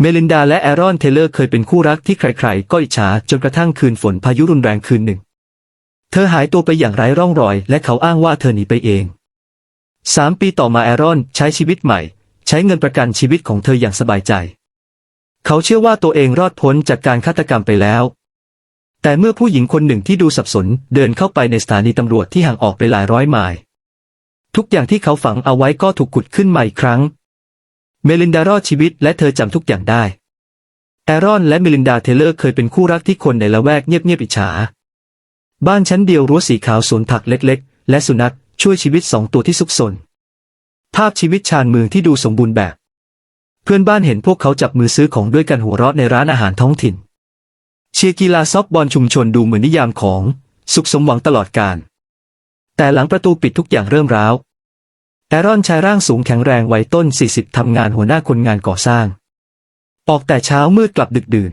เมลินดาและแอรอนเทเลอร์เคยเป็นคู่รักที่ใครๆ ก็อิจฉาจนกระทั่งคืนฝนพายุรุนแรงคืนหนึ่ง เธอหายตัวไปอย่างไร้ร่องรอย และเขาอ้างว่าเธอหนีไปเองสามปีต่อมาแอรอนใช้ชีวิตใหม่ ใช้เงินประกันชีวิตของเธออย่างสบายใจ เขาเชื่อว่าตัวเองรอดพ้นจากการฆาตกรรมไปแล้ว แต่เมื่อผู้หญิงคนหนึ่งที่ดูสับสนเดินเข้าไปในสถานีตำรวจที่ห่างออกไปหลายร้อยไมล์ทุกอย่างที่เขาฝังเอาไว้ก็ถูกขุดขึ้นมาอีกครั้ง เมลินดารอดชีวิตและเธอจำทุกอย่างได้ แอรอนและเมลินดาเทเลอร์เคยเป็นคู่รักที่คนในละแวกเงียบๆอิจฉา บ้านชั้นเดียวรั้วสีขาวสวนผักเล็กๆ และสุนัขช่วยชีวิตสองตัวที่ซุกซน ภาพชีวิตชานเมืองที่ดูสมบูรณ์แบบ เพื่อนบ้านเห็นพวกเขาจับมือซื้อของด้วยกันหัวเราะในร้านอาหารท้องถิ่น เชียร์กีฬาซอฟบอลชุมชนดูเหมือนนิยามของ สุขสมหวังตลอดกาลแต่หลังประตูปิดทุกอย่างเริ่มร้าว แอรอนชายร่างสูงแข็งแรงวัยต้น 40 ทำงานหัวหน้าคนงานก่อสร้าง ออกแต่เช้ามืดกลับดึกดื่น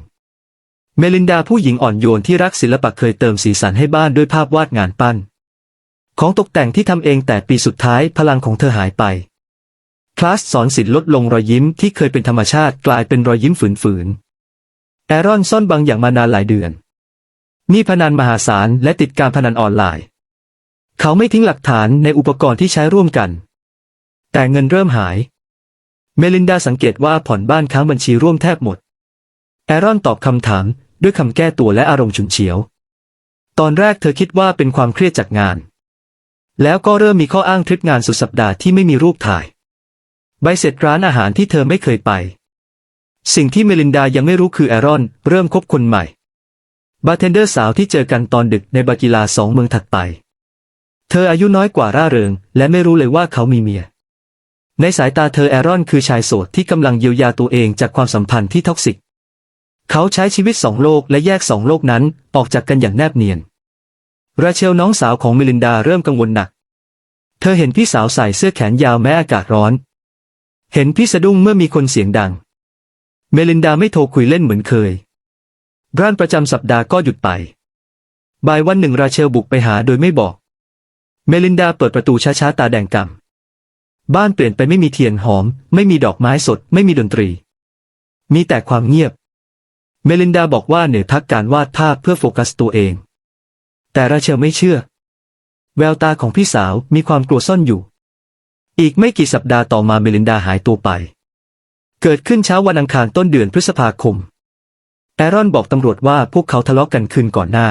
เมลินดาผู้หญิงอ่อนโยนที่รักศิลปะเคยเติมสีสันให้บ้านด้วยภาพวาดงานปั้น ของตกแต่งที่ทำเองแต่ปีสุดท้ายพลังของเธอหายไป คลาสสอนศิลป์ลดลงรอยยิ้มที่เคยเป็นธรรมชาติกลายเป็นรอยยิ้มฝืนๆแอรอนซ่อนบางอย่างมานานหลายเดือนมีพนันมหาศาลและติดการพนันออนไลน์ เขาไม่ทิ้งหลักฐานในอุปกรณ์ที่ใช้ร่วมกัน แต่เงินเริ่มหาย เมลินดาสังเกตว่าผ่อนบ้านค้างบัญชีร่วมแทบหมด แอรอนตอบคำถามด้วยคำแก้ตัวและอารมณ์ฉุนเฉียว ตอนแรกเธอคิดว่าเป็นความเครียดจากงาน แล้วก็เริ่มมีข้ออ้างทริปงานสุดสัปดาห์ที่ไม่มีรูปถ่าย ใบเสร็จร้านอาหารที่เธอไม่เคยไป สิ่งที่เมลินดายังไม่รู้คือแอรอนเริ่มคบคนใหม่ บาร์เทนเดอร์สาวที่เจอกันตอนดึกในบาร์กีฬาสองเมืองถัดไป เธออายุน้อยกว่าร่าเริง และไม่รู้เลยว่าเขามีเมีย ในสายตาเธอแอรอนคือชายโสดที่กำลังเยียวยาตัวเองจากความสัมพันธ์ที่ท็อกซิก เขาใช้ชีวิตสองโลกและแยกสองโลกนั้นออกจากกันอย่างแนบเนียน ราเชลน้องสาวของเมลินดาเริ่มกังวลหนัก เธอเห็นพี่สาวใส่เสื้อแขนยาวแม้อากาศร้อน เห็นพี่สะดุ้งเมื่อมีคนเสียงดัง เมลินดาไม่โทรคุยเล่นเหมือนเคย ร้านประจำสัปดาห์ก็หยุดไป บ่ายวันหนึ่งราเชลบุกไปหาโดยไม่บอก เมลินดาเปิดประตูช้าๆตาแดงกำ บ้านเปลี่ยนไปไม่มีเทียนหอม ไม่มีดอกไม้สด ไม่มีดนตรี มีแต่ความเงียบ เมลินดาบอกว่าเหนือยพักการวาดภาพเพื่อโฟกัสตัวเอง แต่ราเชลไม่เชื่อ แววตาของพี่สาวมีความกลัวซ่อนอยู่ อีกไม่กี่สัปดาห์ต่อมาเมลินดาหายตัวไป เกิดขึ้นเช้าวันอังคารต้นเดือนพฤษภาคม แอรอนบอกตำรวจว่าพวกเขาทะเลาะกันคืนก่อนหน้า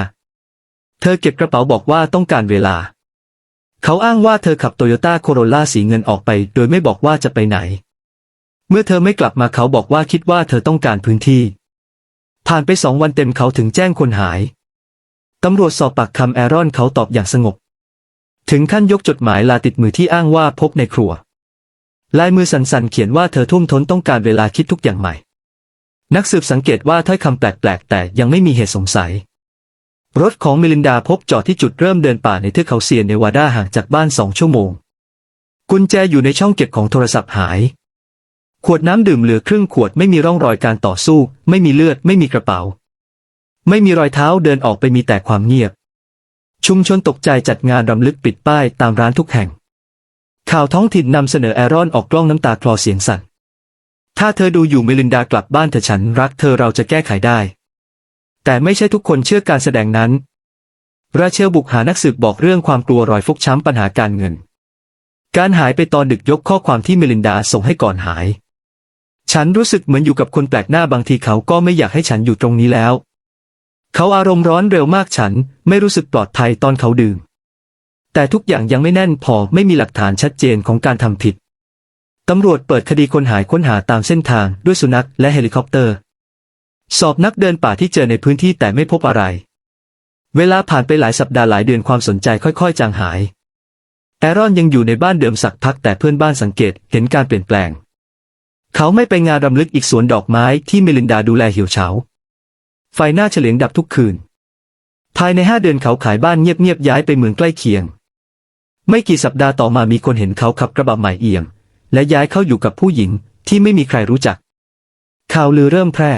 เธอเก็บกระเป๋าบอกว่าต้องการเวลา เขาอ้างว่าเธอขับโตโยต้าโคโรล่าสีเงินออกไป โดยไม่บอกว่าจะไปไหน เมื่อเธอไม่กลับมาเขาบอกว่าคิดว่าเธอต้องการพื้นที่ ผ่านไปสองวันเต็มเขาถึงแจ้งคนหาย ตำรวจสอบปากคำแอรอนเขาตอบอย่างสงบ ถึงขั้นยกจดหมายลาติดมือที่อ้างว่าพบในครัว ลายมือสั่นๆเขียนว่าเธอทุ่มทนต้องการเวลาคิดทุกอย่างใหม่ นักสืบสังเกตว่าถ้อยคำแปลกๆแต่ยังไม่มีเหตุสงสัย รถของเมลินดาพบจอดที่จุดเริ่มเดินป่าในเทือกเขาเซียนเนวาดาห่างจากบ้านสองชั่วโมง กุญแจอยู่ในช่องเก็บของโทรศัพท์หาย ขวดน้ำดื่มเหลือครึ่งขวดไม่มีร่องรอยการต่อสู้ ไม่มีเลือดไม่มีกระเป๋า ไม่มีรอยเท้าเดินออกไปมีแต่ความเงียบ ชุมชนตกใจจัดงานรำลึกปิดป้ายตามร้านทุกแห่ง ข่าวท้องถิ่นนำเสนอแอรอนออกกล้องน้ำตาคลอเสียงสั่นถ้าเธอดูอยู่เมลินดากลับบ้านเถอฉันรักเธอเราจะแก้ไขได้ แต่ไม่ใช่ทุกคนเชื่อการแสดงนั้น ราเชลบุกหานักสืบบอกเรื่องความกลัวรอยฟกช้ำปัญหาการเงิน การหายไปตอนดึกยกข้อความที่เมลินดาส่งให้ก่อนหาย ฉันรู้สึกเหมือนอยู่กับคนแปลกหน้าบางทีเขาก็ไม่อยากให้ฉันอยู่ตรงนี้แล้ว เขาอารมณ์ร้อนเร็วมากฉันไม่รู้สึกปลอดภัยตอนเขาดื่ม แต่ทุกอย่างยังไม่แน่นพอไม่มีหลักฐานชัดเจนของการทำผิดตำรวจเปิดคดีคนหายค้นหาตามเส้นทางด้วยสุนัขและเฮลิคอปเตอร์ สอบนักเดินป่าที่เจอในพื้นที่แต่ไม่พบอะไร เวลาผ่านไปหลายสัปดาห์หลายเดือนความสนใจค่อยๆ จางหาย แอรอนยังอยู่ในบ้านเดิมสักพักแต่เพื่อนบ้านสังเกตเห็นการเปลี่ยนแปลง เขาไม่ไปงานรำลึกอีกสวนดอกไม้ที่เมลินดาดูแลเหี่ยวเฉา ไฟหน้าเฉลียงดับทุกคืน ภายในห้าเดือนเขาขายบ้านเงียบๆย้ายไปเมืองใกล้เคียง ไม่กี่สัปดาห์ต่อมามีคนเห็นเขาขับกระบะใหม่เอี่ยมและย้ายเข้าอยู่กับผู้หญิงที่ไม่มีใครรู้จักข่าวลือเริ่มแพร่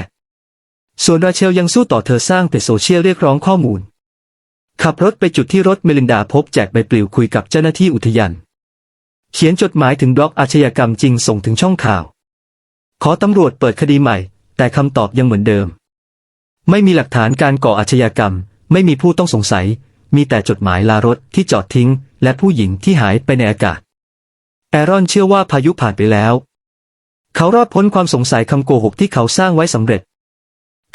ส่วนราเชลยังสู้ต่อเธอสร้างเพจโซเชียลเรียกร้องข้อมูล ขับรถไปจุดที่รถเมลินดาพบแจกใบปลิวคุยกับเจ้าหน้าที่อุทยานเขียนจดหมายถึงบล็อกอาชญากรรมจริงส่งถึงช่องข่าว ขอตำรวจเปิดคดีใหม่ แต่คำตอบยังเหมือนเดิม ไม่มีหลักฐานการก่ออาชญากรรม ไม่มีผู้ต้องสงสัย มีแต่จดหมายลารถที่จอดทิ้ง และผู้หญิงที่หายไปในอากาศ แอรอนเชื่อว่าพายุผ่านไปแล้ว เขารอดพ้นความสงสัยคำโกหกที่เขาสร้างไว้สำเร็จ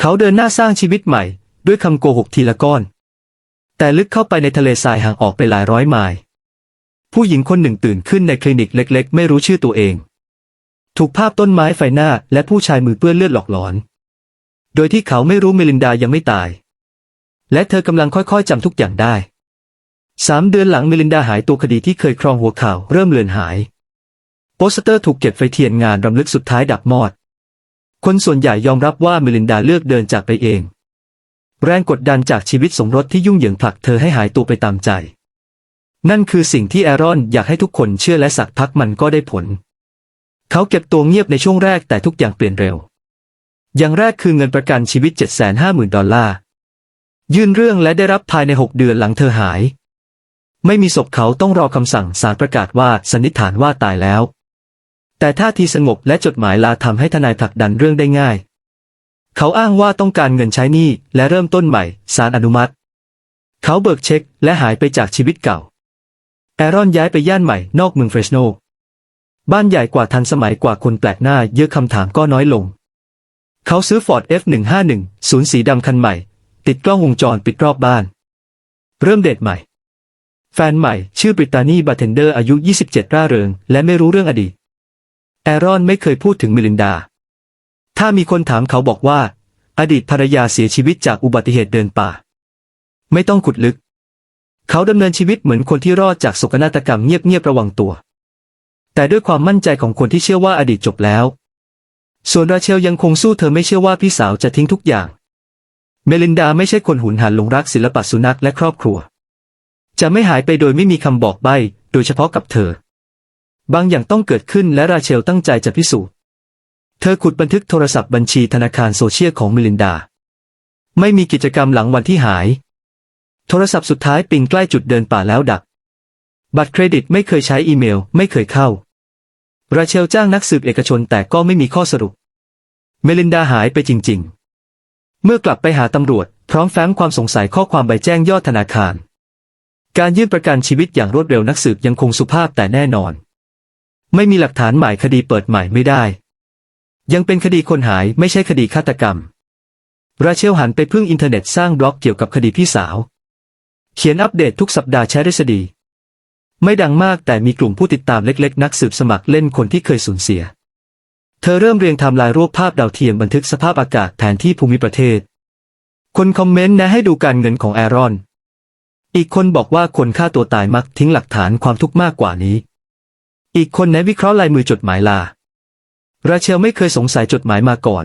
เขาเดินหน้าสร้างชีวิตใหม่ ด้วยคำโกหกทีละก้อน แต่ลึกเข้าไปในทะเลทรายห่างออกไปหลายร้อยไมล์ผู้หญิงคนหนึ่งตื่นขึ้นในคลินิกเล็ก ๆ ไม่รู้ชื่อตัวเอง ถูกภาพต้นไม้ไฟหน้าและผู้ชายมือเปื้อนเลือดหลอกหลอน โดยที่เขาไม่รู้เมลินดายังไม่ตาย และเธอกำลังค่อยๆจำทุกอย่างได้สามเดือนหลังเมลินดาหายตัวคดีที่เคยครองหัวข่าวเริ่มเลือนหาย โปสเตอร์ถูกเก็บไฟเทียนงานรำลึกสุดท้ายดับมอด คนส่วนใหญ่ยอมรับว่าเมลินดาเลือกเดินจากไปเอง แรงกดดันจากชีวิตสมรสที่ยุ่งเหยิงผลักเธอให้หายตัวไปตามใจ นั่นคือสิ่งที่แอรอนอยากให้ทุกคนเชื่อและสักพักมันก็ได้ผล เขาเก็บตัวเงียบในช่วงแรกแต่ทุกอย่างเปลี่ยนเร็ว อย่างแรกคือเงินประกันชีวิต 750,000 ดอลลาร์ ยื่นเรื่องและได้รับภายใน 6 เดือนหลังเธอหาย ไม่มีศพเขาต้องรอคำสั่งศาลประกาศว่าสันนิษฐานว่าตายแล้ว แต่ท่าทีสงบและจดหมายลาทำให้ทนายผลักดันเรื่องได้ง่าย เขาอ้างว่าต้องการเงินใช้หนี้และเริ่มต้นใหม่ศาลอนุมัติ เขาเบิกเช็คและหายไปจากชีวิตเก่า แอรอนย้ายไปย่านใหม่นอกเมืองเฟรชโน บ้านใหญ่กว่าทันสมัยกว่าคนแปลกหน้าเยอะคำถามก็น้อยลง เขาซื้อฟอร์ด F151 ศูนย์สีดำคันใหม่ ติดกล้องวงจรปิดรอบบ้าน เริ่มเดทใหม่ แฟนใหม่ชื่อบริตานีบาร์เทนเดอร์อายุ 27 ร่าเริง และไม่รู้เรื่องอดีต รอนไม่เคยพูดถึงมิลินดา ถ้ามีคนถามเขาบอกว่า อดีตภรรยาเสียชีวิตจากอุบัติเหตุเดินป่า ไม่ต้องขุดลึก เขาดำเนินชีวิตเหมือนคนที่รอดจากโศกนาฏกรรมเงียบๆระวังตัว แต่ด้วยความมั่นใจของคนที่เชื่อว่าอดีตจบแล้ว ส่วนราเชลยังคงสู้เธอไม่เชื่อว่าพี่สาวจะทิ้งทุกอย่าง เมลินดาไม่ใช่คนหุนหันหลงรักศิลปะสุนัขและครอบครัว จะไม่หายไปโดยไม่มีคำบอกใบ้โดยเฉพาะกับเธอ บางอย่างต้องเกิดขึ้นและราเชลตั้งใจจะพิสูจน์ เธอขุดบันทึกโทรศัพท์บัญชีธนาคารโซเชียลของเมลินดา ไม่มีกิจกรรมหลังวันที่หาย โทรศัพท์สุดท้ายปิงใกล้จุดเดินป่าแล้วดับบัตรเครดิตไม่เคยใช้อีเมล ไม่เคยเข้า ราเชลจ้างนักสืบเอกชนแต่ก็ไม่มีข้อสรุป เมลินดาหายไปจริง ๆ เมื่อกลับไปหาตำรวจ พร้อมแฟ้มความสงสัยข้อความใบแจ้งยอดธนาคาร การยื่นประกันชีวิตอย่างรวดเร็วนักสืบยังคงสุภาพแต่แน่นอน ไม่มีหลักฐานใหม่คดีเปิดใหม่ไม่ได้ ยังเป็นคดีคนหายไม่ใช่คดีฆาตกรรม ราเชลหันไปพึ่งอินเทอร์เน็ตสร้างบล็อกเกี่ยวกับคดีพี่สาว เขียนอัปเดตทุกสัปดาห์ใช้ได้สดีไม่ดังมากแต่มีกลุ่มผู้ติดตามเล็กๆ นักสืบสมัครเล่นคนที่เคยสูญเสีย เธอเริ่มเรียงไทม์ไลน์รูปภาพดาวเทียมบันทึกสภาพอากาศแผนที่ภูมิประเทศ คนคอมเมนต์แนะให้ดูการเงินของแอรอน อีกคนบอกว่าคนฆ่าตัวตายมักทิ้งหลักฐานความทุกข์มากกว่านี้ อีกคนแนะวิเคราะห์ลายมือจดหมายลา ราเชลไม่เคยสงสัยจดหมายมาก่อน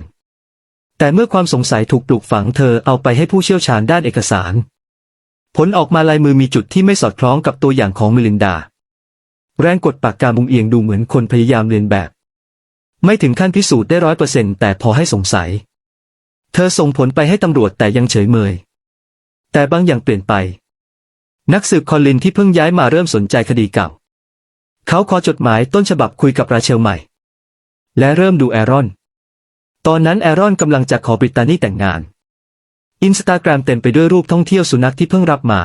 แต่เมื่อความสงสัยถูกปลูกฝังเธอเอาไปให้ผู้เชี่ยวชาญด้านเอกสาร ผลออกมาลายมือมีจุดที่ไม่สอดคล้องกับตัวอย่างของมิลินดา แรงกดปากกามุมเอียงดูเหมือนคนพยายามเรียนแบบ ไม่ถึงขั้นพิสูจน์ได้ร้อยเปอร์เซ็นต์แต่พอให้สงสัย เธอส่งผลไปให้ตำรวจแต่ยังเฉยเมย แต่บางอย่างเปลี่ยนไป นักสืบคอลลินที่เพิ่งย้ายมาเริ่มสนใจคดีเก่า เขาขอจดหมายต้นฉบับคุยกับราเชลใหม่ และเริ่มดูแอรอน ตอนนั้นแอรอนกำลังจะขอบริตานีแต่งงาน อินสตาแกรมเต็มไปด้วยรูปท่องเที่ยวสุนัขที่เพิ่งรับมา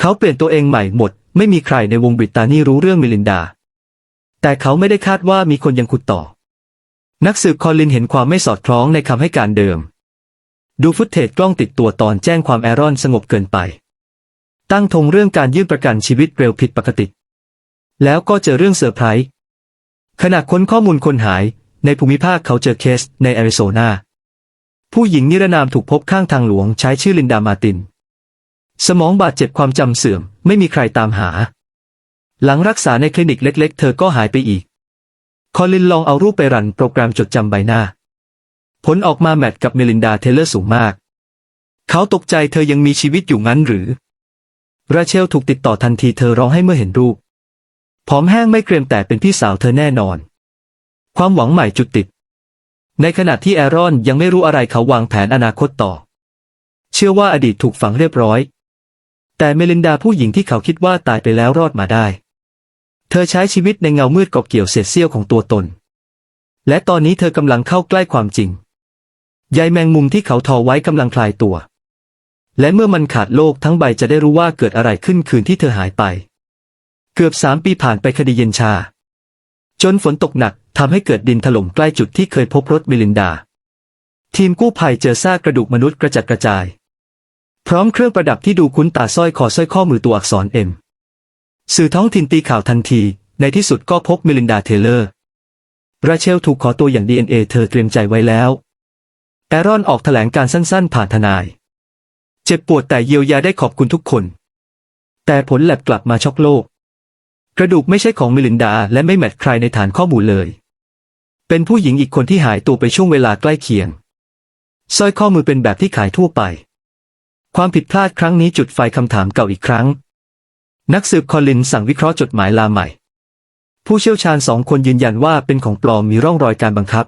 เขาเปลี่ยนตัวเองใหม่หมด ไม่มีใครในวงบริตานีรู้เรื่องมิลินดา แต่เขาไม่ได้คาดว่ามีคนยังขุดต่อ นักสืบคอลินเห็นความไม่สอดคล้องในคำให้การเดิม ดูฟุตเทจกล้องติดตัวตอนแจ้งความแอรอนสงบเกินไป ตั้งธงเรื่องการยื่นประกันชีวิตเร็วผิดปกติ แล้วก็เจอเรื่องเซอร์ไพรส์ขณะค้นข้อมูลคนหาย ในภูมิภาคเขาเจอเคสในแอริโซนา ผู้หญิงนิรนามถูกพบข้างทางหลวงใช้ชื่อลินดามาติน สมองบาดเจ็บความจำเสื่อม ไม่มีใครตามหา หลังรักษาในคลินิกเล็ก ๆ เธอก็หายไปอีก คอลินลองเอารูปไปรันโปรแกรมจดจำใบหน้า ผลออกมาแมทกับเมลินดาเทเลอร์สูงมาก เขาตกใจเธอยังมีชีวิตอยู่งั้นหรือ ราเชลถูกติดต่อทันทีเธอร้องให้เมื่อเห็นรูป ผอมแห้งไม่เกรียมแต่เป็นพี่สาวเธอแน่นอน ความหวังใหม่จุดติด ในขณะที่แอรอนยังไม่รู้อะไรเขาวางแผนอนาคตต่อ เชื่อว่าอดีตถูกฝังเรียบร้อย แต่เมลินดาผู้หญิงที่เขาคิดว่าตายไปแล้วรอดมาได้ เธอใช้ชีวิตในเงามืดกอบเกี่ยวเศษเสี้ยวของตัวตน และตอนนี้เธอกำลังเข้าใกล้ความจริงใยแมงมุมที่เขาทอไว้กำลังคลายตัว และเมื่อมันขาดโลกทั้งใบจะได้รู้ว่าเกิดอะไรขึ้นคืนที่เธอหายไป เกือบสามปีผ่านไปคดีเย็นชา จนฝนตกหนักทำให้เกิดดินถล่มใกล้จุดที่เคยพบรถมิลินดา ทีมกู้ภัยเจอซากกระดูกมนุษย์กระจัดกระจาย พร้อมเครื่องประดับที่ดูคุ้นตาสร้อยคอสร้อยข้อมือตัวอักษรเอ็มสื่อท้องถิ่นตีข่าวทันที ในที่สุดก็พบมิลินดาเทเลอร์ราเชลถูกขอตัวอย่าง DNA เธอเตรียมใจไว้แล้ว แอรอนออกแถลงการสั้นๆ ผ่านทนาย เจ็บปวดแต่เยียวยาได้ขอบคุณทุกคน แต่ผลแลบกลับมาช็อกโลก กระดูกไม่ใช่ของมิลินดาและไม่แมทใครในฐานข้อมูลเลย เป็นผู้หญิงอีกคนที่หายตัวไปช่วงเวลาใกล้เคียงสร้อยข้อมือเป็นแบบที่ขายทั่วไป ความผิดพลาดครั้งนี้จุดไฟคำถามเก่าอีกครั้ง นักสืบคอลินสั่งวิเคราะห์จดหมายลาใหม่ ผู้เชี่ยวชาญสองคนยืนยันว่าเป็นของปลอมมีร่องรอยการบังคับ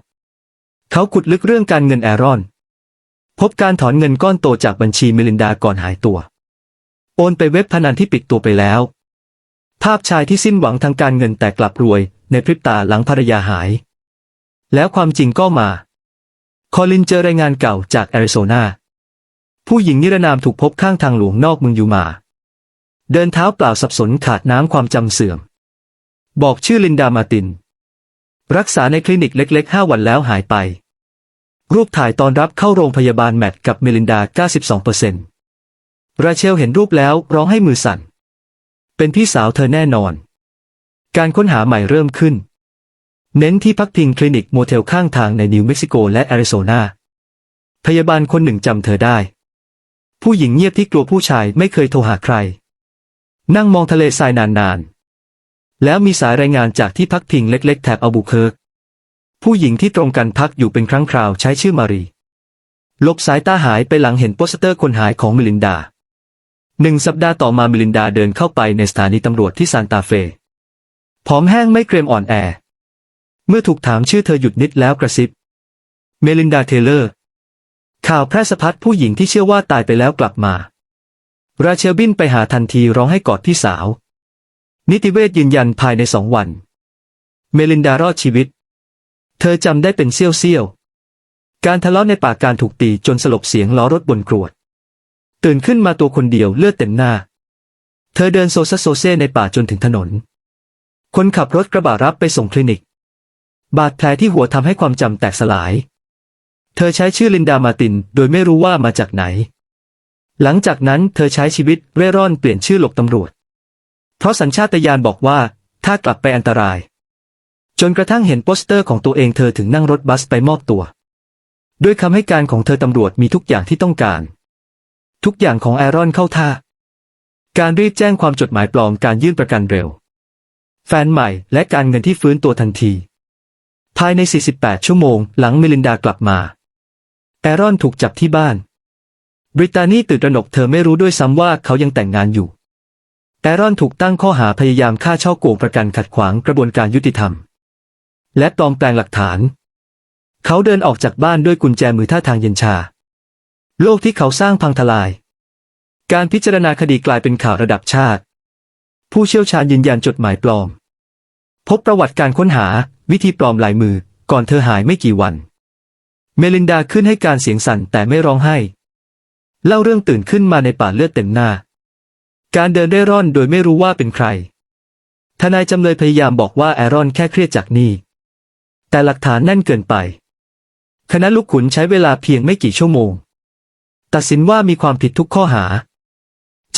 เขาขุดลึกเรื่องการเงินแอรอน พบการถอนเงินก้อนโตจากบัญชีมิลินดาก่อนหายตัว โอนไปเว็บพนันที่ปิดตัวไปแล้ว ภาพชายที่สิ้นหวังทางการเงินแต่กลับรวย ในพริบตาหลังภรรยาหาย แล้วความจริงก็มา คอลินเจอรายงานเก่าจากแอริโซนา ผู้หญิงนิรนามถูกพบข้างทางหลวงนอกเมืองยูมา เดินเท้าเปล่าสับสนขาดน้ำความจำเสื่อม บอกชื่อลินดามาติน รักษาในคลินิกเล็กๆ 5 วันแล้วหายไป รูปถ่ายตอนรับเข้าโรงพยาบาลแมทกับเมลินดา 92%ราเชลเห็นรูปแล้วร้องให้มือสั่น เป็นพี่สาวเธอแน่นอน การค้นหาใหม่เริ่มขึ้น เน้นที่พักพิงคลินิกโมเทลข้างทางในนิวเม็กซิโกและแอริโซนา พยาบาลคนหนึ่งจำเธอได้ ผู้หญิงเงียบที่กลัวผู้ชายไม่เคยโทรหาใคร นั่งมองทะเลทรายนานๆ แล้วมีสายรายงานจากที่พักพิงเล็กๆ แถบอัลบูเคิร์กผู้หญิงที่ตรงกันพักอยู่เป็นครั้งคราวใช้ชื่อมารี ลบสายตาหายไปหลังเห็นโปสเตอร์คนหายของมิลินดา หนึ่งสัปดาห์ต่อมามิลินดาเดินเข้าไปในสถานีตำรวจที่ซานตาเฟผอมแห้งไม่เกรียมอ่อนแอ เมื่อถูกถามชื่อเธอหยุดนิดแล้วกระซิบ เมลินดาเทเลอร์ ข่าวแพร่สะพัดผู้หญิงที่เชื่อว่าตายไปแล้วกลับมา ราเชลบินไปหาทันทีร้องให้กอดพี่สาว นิติเวชยืนยันภายในสองวัน เมลินดารอดชีวิต เธอจำได้เป็นเสี้ยวๆการทะเลาะในป่าการถูกตีจนสลบเสียงล้อรถบนกรวด ตื่นขึ้นมาตัวคนเดียวเลือดเต็มหน้า เธอเดินโซซัสโซเซในป่าจนถึงถนน คนขับรถกระบะรับไปส่งคลินิก บาดแผลที่หัวทำให้ความจำแตกสลาย เธอใช้ชื่อลินดามาติน โดยไม่รู้ว่ามาจากไหน หลังจากนั้นเธอใช้ชีวิตเร่ร่อนเปลี่ยนชื่อหลบตำรวจ เพราะสัญชาตญาณบอกว่าถ้ากลับไปอันตราย จนกระทั่งเห็นโปสเตอร์ของตัวเองเธอถึงนั่งรถบัสไปมอบตัว ด้วยคำให้การของเธอตำรวจมีทุกอย่างที่ต้องการ ทุกอย่างของแอรอนเข้าท่า การรีบแจ้งความจดหมายปลอมการยื่นประกันเร็ว แฟนใหม่และการเงินที่ฟื้นตัวทันที ภายใน 48 ชั่วโมงหลังมิลินดากลับมา แอรอนถูกจับที่บ้านบริตานีตื่นตระหนกเธอไม่รู้ด้วยซ้ำว่าเขายังแต่งงานอยู่ แอรอนถูกตั้งข้อหาพยายามฆ่าช่อโกงประกันขัดขวางกระบวนการยุติธรรม และปลอมแปลงหลักฐาน เขาเดินออกจากบ้านด้วยกุญแจมือท่าทางเย็นชา โลกที่เขาสร้างพังทลาย การพิจารณาคดีกลายเป็นข่าวระดับชาติ ผู้เชี่ยวชาญยืนยันจดหมายปลอม พบประวัติการค้นหาวิธีปลอมลายมือก่อนเธอหายไม่กี่วัน เมลินดาขึ้นให้การเสียงสั่นแต่ไม่ร้องไห้ เล่าเรื่องตื่นขึ้นมาในป่าเลือดเต็มหน้า การเดินได้ร่อนโดยไม่รู้ว่าเป็นใคร ทนายจำเลยพยายามบอกว่าแอรอนแค่เครียดจากหนี้แต่หลักฐานแน่นเกินไป คณะลูกขุนใช้เวลาเพียงไม่กี่ชั่วโมง ตัดสินว่ามีความผิดทุกข้อหา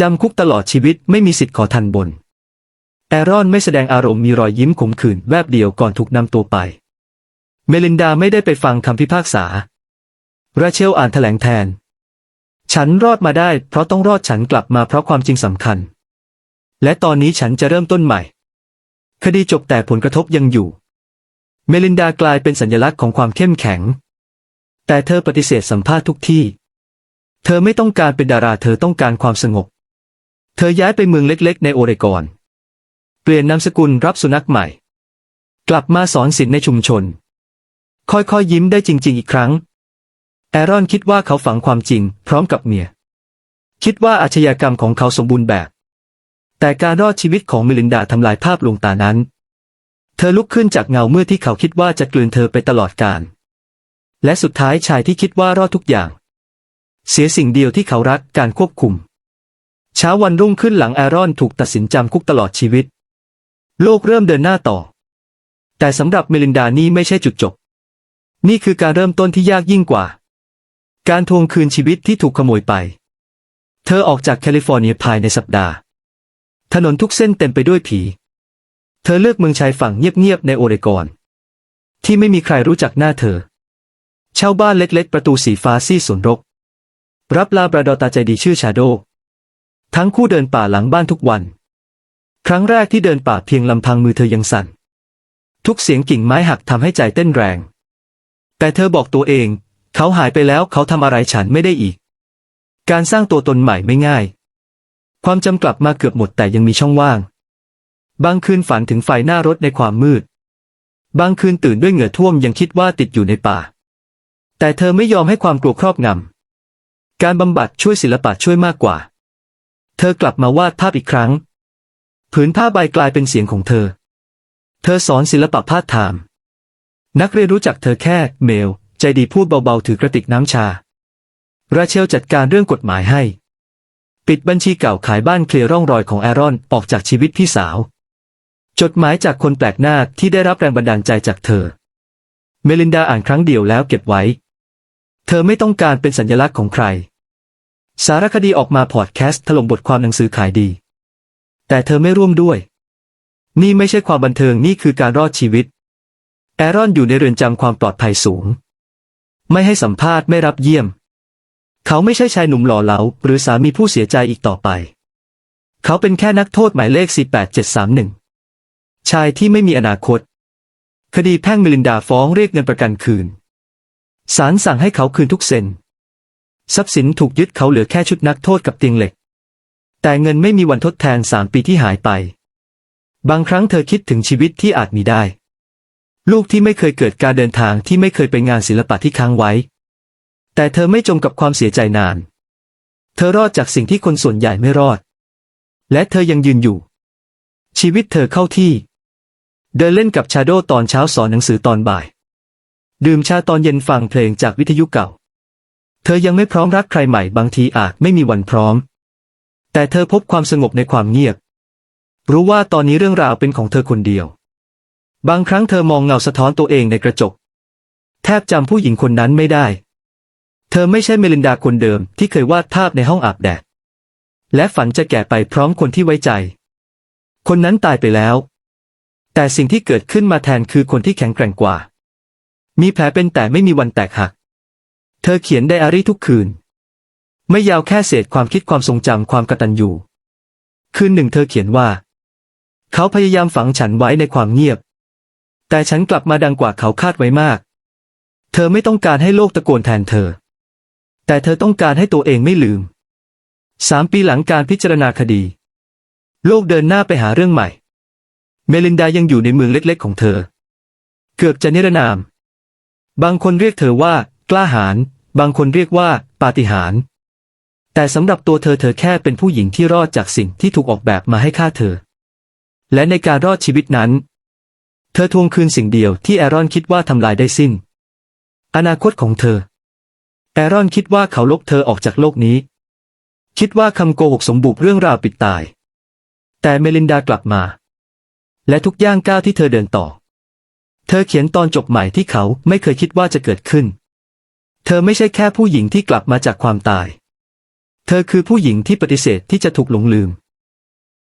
จำคุกตลอดชีวิตไม่มีสิทธิ์ขอทันบน แอรอนไม่แสดงอารมณ์มีรอยยิ้มขมขื่นแวบเดียวก่อนถูกนำตัวไป เมลินดาไม่ได้ไปฟังคำพิพากษา ราเชลอ่านแถลงแทน ฉันรอดมาได้เพราะต้องรอดฉันกลับมาเพราะความจริงสำคัญ และตอนนี้ฉันจะเริ่มต้นใหม่ คดีจบแต่ผลกระทบยังอยู่ เมลินดากลายเป็นสัญลักษณ์ของความเข้มแข็ง แต่เธอปฏิเสธสัมภาษณ์ทุกที่ เธอไม่ต้องการเป็นดาราเธอต้องการความสงบ เธอย้ายไปเมืองเล็กๆ ในโอเรกอน เปลี่ยนนามสกุลรับสุนัขใหม่ กลับมาสอนศิลป์ในชุมชน ค่อยๆยยิ้มได้จริง ๆ อีกครั้ง แอรอนคิดว่าเขาฝังความจริง พร้อมกับเมีย คิดว่าอาชญากรรมของเขาสมบูรณ์แบบ แต่การรอดชีวิตของมิลินดาทำลายภาพลวงตานั้น เธอลุกขึ้นจากเงาเมื่อที่เขาคิดว่าจะกลืนเธอไปตลอดกาลและสุดท้ายชายที่คิดว่ารอดทุกอย่าง เสียสิ่งเดียวที่เขารักการควบคุม เช้าวันรุ่งขึ้นหลังแอรอนถูกตัดสินจำคุกตลอดชีวิต โลกเริ่มเดินหน้าต่อ แต่สำหรับเมลินดานี่ไม่ใช่จุดจบ นี่คือการเริ่มต้นที่ยากยิ่งกว่า การทวงคืนชีวิตที่ถูกขโมยไป เธอออกจากแคลิฟอร์เนียภายในสัปดาห์ ถนนทุกเส้นเต็มไปด้วยผี เธอเลือกเมืองชายฝั่งเงียบๆในโอเรกอน ที่ไม่มีใครรู้จักหน้าเธอ เช่าบ้านเล็กๆ ประตูสีฟ้าซี่สวนรก รับลาบราดอตาใจดีชื่อชาโด ทั้งคู่เดินป่าหลังบ้านทุกวัน ครั้งแรกที่เดินป่าเพียงลำพังมือเธอยังสั่น ทุกเสียงกิ่งไม้หักทำให้ใจเต้นแรง แต่เธอบอกตัวเอง เขาหายไปแล้วเขาทำอะไรฉันไม่ได้อีก การสร้างตัวตนใหม่ไม่ง่าย ความจำกลับมาเกือบหมดแต่ยังมีช่องว่าง บางคืนฝันถึงไฟหน้ารถในความมืด บางคืนตื่นด้วยเหงื่อท่วมยังคิดว่าติดอยู่ในป่า แต่เธอไม่ยอมให้ความกลัวครอบงำ การบำบัดช่วยศิลปะช่วยมากกว่า เธอกลับมาวาดภาพอีกครั้ง ผืนผ้าใบกลายเป็นเสียงของเธอ เธอสอนศิลปะพาดถาม นักเรียนรู้จักเธอแค่เมล ใจดีพูดเบาๆถือกระติกน้ำชา ราเชลจัดการเรื่องกฎหมายให้ ปิดบัญชีเก่าขายบ้านเคลียร์ร่องรอยของแอรอนออกจากชีวิตพี่สาว จดหมายจากคนแปลกหน้าที่ได้รับแรงบันดาลใจจากเธอ เมลินดาอ่านครั้งเดียวแล้วเก็บไว้ เธอไม่ต้องการเป็นสัญลักษณ์ของใคร สารคดีออกมาพอดแคสต์ถล่มบทความหนังสือขายดี แต่เธอไม่ร่วมด้วย นี่ไม่ใช่ความบันเทิงนี่คือการรอดชีวิต แอรอนอยู่ในเรือนจำความปลอดภัยสูง ไม่ให้สัมภาษณ์ไม่รับเยี่ยม เขาไม่ใช่ชายหนุ่มหล่อเหลาหรือสามีผู้เสียใจอีกต่อไป เขาเป็นแค่นักโทษหมายเลข 48731 ชายที่ไม่มีอนาคต คดีแพ่งมิลินดาฟ้องเรียกเงินประกันคืน ศาลสั่งให้เขาคืนทุกเซน ทรัพย์สินถูกยึดเขาเหลือแค่ชุดนักโทษกับเตียงเหล็ก แต่เงินไม่มีวันทดแทนสามปีที่หายไป บางครั้งเธอคิดถึงชีวิตที่อาจมีได้ ลูกที่ไม่เคยเกิดการเดินทางที่ไม่เคยไปงานศิลปะที่ค้างไว้ แต่เธอไม่จมกับความเสียใจนาน เธอรอดจากสิ่งที่คนส่วนใหญ่ไม่รอด และเธอยังยืนอยู่ ชีวิตเธอเข้าที่ เดินเล่นกับชาโดตอนเช้าสอนหนังสือตอนบ่าย ดื่มชาตอนเย็นฟังเพลงจากวิทยุเก่า เธอยังไม่พร้อมรักใครใหม่บางทีอาจไม่มีวันพร้อม แต่เธอพบความสงบในความเงียบ รู้ว่าตอนนี้เรื่องราวเป็นของเธอคนเดียว บางครั้งเธอมองเงาสะท้อนตัวเองในกระจก แทบจำผู้หญิงคนนั้นไม่ได้ เธอไม่ใช่เมลินดาคนเดิมที่เคยวาดภาพในห้องอาบแดด และฝันจะแก่ไปพร้อมคนที่ไว้ใจ คนนั้นตายไปแล้ว แต่สิ่งที่เกิดขึ้นมาแทนคือคนที่แข็งแกร่งกว่า มีแผลเป็นแต่ไม่มีวันแตกหัก เธอเขียนไดอารี่ทุกคืน ไม่ยาวแค่เศษความคิดความทรงจำความกตัญญูคืนหนึ่งเธอเขียนว่า เขาพยายามฝังฉันไว้ในความเงียบ แต่ฉันกลับมาดังกว่าเขาคาดไว้มาก เธอไม่ต้องการให้โลกตะโกนแทนเธอ แต่เธอต้องการให้ตัวเองไม่ลืมสามปีหลังการพิจารณาคดี โลกเดินหน้าไปหาเรื่องใหม่ เมลินดายังอยู่ในเมืองเล็กๆของเธอ เกือบจะนิรนาม บางคนเรียกเธอว่า กล้าหาญบางคนเรียกว่า ปาฏิหาริย์แต่สำหรับตัวเธอเธอแค่เป็นผู้หญิงที่รอดจากสิ่งที่ถูกออกแบบมาให้ฆ่าเธอ และในการรอดชีวิตนั้น เธอทวงคืนสิ่งเดียวที่แอรอนคิดว่าทำลายได้สิ้น อนาคตของเธอ แอรอนคิดว่าเขาลบเธอออกจากโลกนี้ คิดว่าคำโกหกสมบุกเรื่องราวปิดตาย แต่เมลินดากลับมา และทุกย่างก้าวที่เธอเดินต่อ ธอเขียนตอนจบใหม่ที่เขาไม่เคยคิดว่าจะเกิดขึ้น เธอไม่ใช่แค่ผู้หญิงที่กลับมาจากความตาย เธอคือผู้หญิงที่ปฏิเสธที่จะถูกหลงลืม